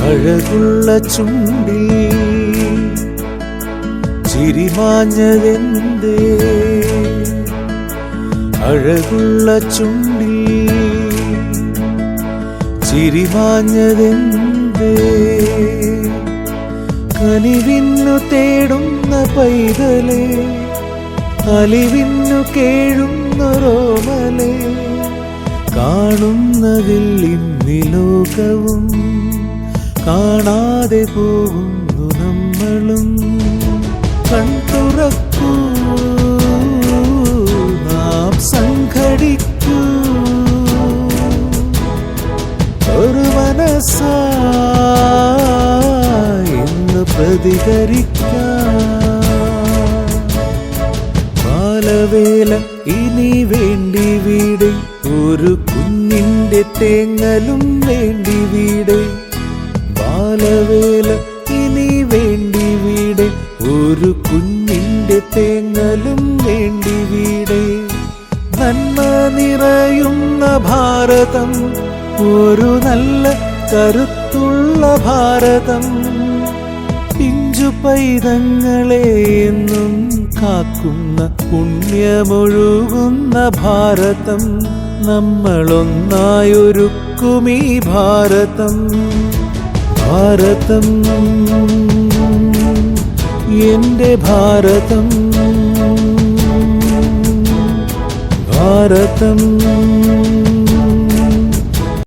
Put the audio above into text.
അഴകുള്ള ചുണ്ടിൽ ചിരിമാഞ്ഞതെന്തേ അഴകുള്ള ചുണ്ടിൽ ചിരിമാഞ്ഞതെന്തേ കനിവിന്നു തേടുന്ന പൈതലേ അലിവിന്നു കേഴുന്ന കേഴുന്നൊരോമലേ കാണുന്നതിൽ ഇന്നിലോകവും കാണാതെ പോകുന്നു നമ്മളും. കൺതുറക്കൂ നാം സംഘടിക്കൂ. ഒരു മനസ്സായി ഇന്ന് പ്രതികരിക്കാം. ഇനി വേണ്ടി തേങ്ങലും വേണ്ടി വീട് ബാലവേല ഇനി വേണ്ടി വീട് ഒരു കുഞ്ഞിന്റെ തേങ്ങലും വേണ്ടി വീട് നന്മ നിറയുന്ന ഭാരതം ഒരു നല്ല കരുത്തുള്ള ഭാരതം. പിഞ്ചു പൈതങ്ങളെ എന്നും കാക്കുന്ന പുണ്യമൊഴുകുന്ന ഭാരതം നമ്മളൊന്നായൊരുക്കും ഈ ഭാരതം. ഭാരതം എന്റെ ഭാരതം. ഭാരതം